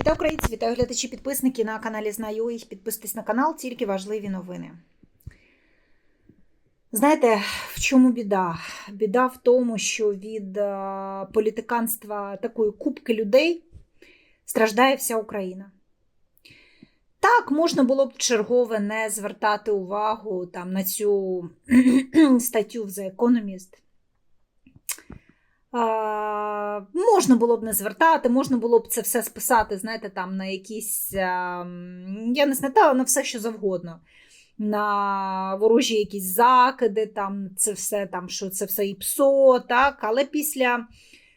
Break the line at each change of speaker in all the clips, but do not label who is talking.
Вітаю українці, вітаю глядачі, підписники на каналі Знаю їх. Підписуйтесь на канал, тільки важливі новини. Знаєте, в чому біда? Біда в тому, що від е, політиканства такої купки людей страждає вся Україна. Так, можна було б чергове не звертати увагу там, на цю статтю в The Economist. А, можна було б не звертати, можна було б це все списати, знаєте, там на якісь, а, я не знаю, на все, що завгодно. На ворожі якісь закиди, там це все там, що це все і псо, так. Але після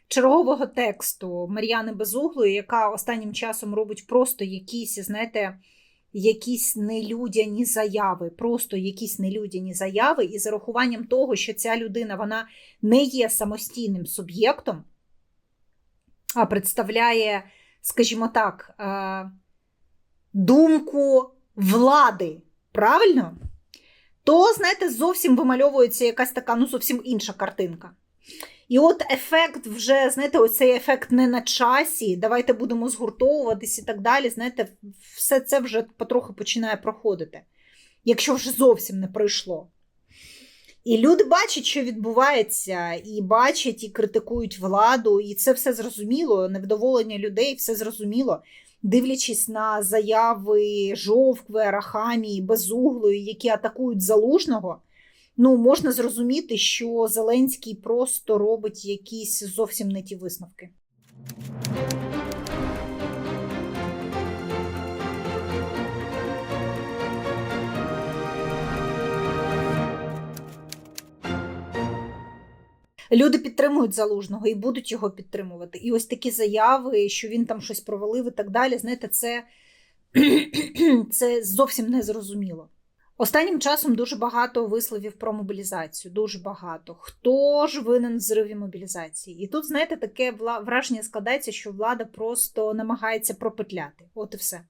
чергового тексту Мар'яни Безуглої, яка останнім часом робить просто якісь, знаєте, якісь нелюдяні заяви, просто якісь нелюдяні заяви, і з урахуванням того, що ця людина вона не є самостійним суб'єктом, а представляє, скажімо так, е, думку влади, правильно? То, знаєте, зовсім вимальовується якась така, ну, зовсім інша картинка. І от ефект вже, знаєте, оцей ефект не на часі, давайте будемо згуртовуватись і так далі. Знаєте, все це вже потроху починає проходити, якщо вже зовсім не пройшло. І люди бачать, що відбувається, і бачать, і критикують владу, і це все зрозуміло, невдоволення людей, все зрозуміло, дивлячись на заяви Жовкви, Арахамії, Безуглої, які атакують залужного. Ну, можна зрозуміти, що Зеленський просто робить якісь зовсім не ті висновки. Люди підтримують залужного і будуть його підтримувати. І ось такі заяви, що він там щось провалив і так далі. Знаєте, це, це зовсім не зрозуміло. Останнім часом дуже багато висловів про мобілізацію. Дуже багато. Хто ж винен в зриві мобілізації? І тут, знаєте, таке враження складається, що влада просто намагається пропетляти. От і все.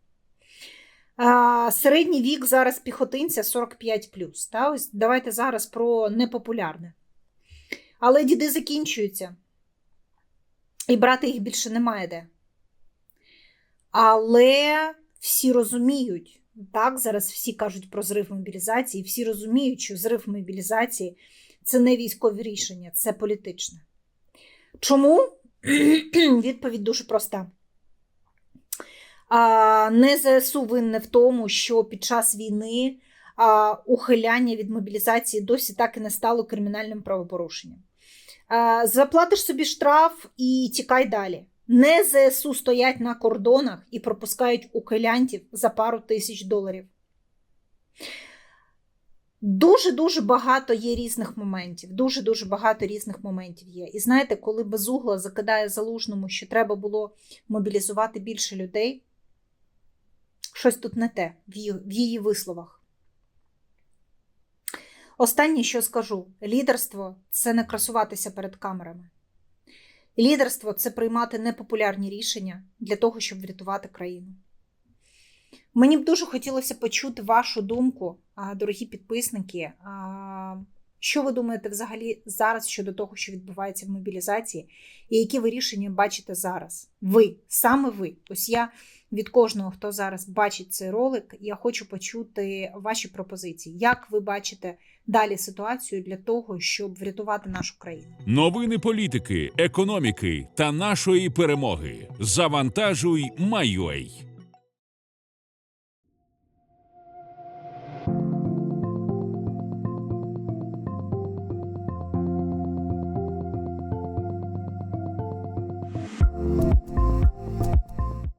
А, середній вік зараз піхотинця 45. Та? Ось давайте зараз про непопулярне. Але діди закінчуються. І брати їх більше немає де. Але всі розуміють, так, зараз всі кажуть про зрив мобілізації, всі розуміють, що зрив мобілізації це не військові рішення, це політичне. Чому? Відповідь дуже проста. А, Не ЗСУ винне в тому, що під час війни а, ухиляння від мобілізації досі так і не стало кримінальним правопорушенням. А, Заплатиш собі штраф і тікай далі. Не ЗСУ стоять на кордонах і пропускають ухилянтів за пару тисяч доларів. Дуже-дуже багато є різних моментів. Дуже-дуже багато різних моментів є. І знаєте, коли безугла закидає залужному, що треба було мобілізувати більше людей, щось тут не те в її, в її висловах. Останнє, що скажу: лідерство це не красуватися перед камерами. Лідерство це приймати непопулярні рішення для того, щоб врятувати країну. Мені б дуже хотілося почути вашу думку, дорогі підписники. Що ви думаєте взагалі зараз щодо того, що відбувається в мобілізації, і які ви рішення бачите зараз? Ви, саме ви. Ось я від кожного, хто зараз бачить цей ролик, я хочу почути ваші пропозиції. Як ви бачите далі ситуацію для того, щоб врятувати нашу країну?
Новини політики, економіки та нашої перемоги. Завантажуй, Майой.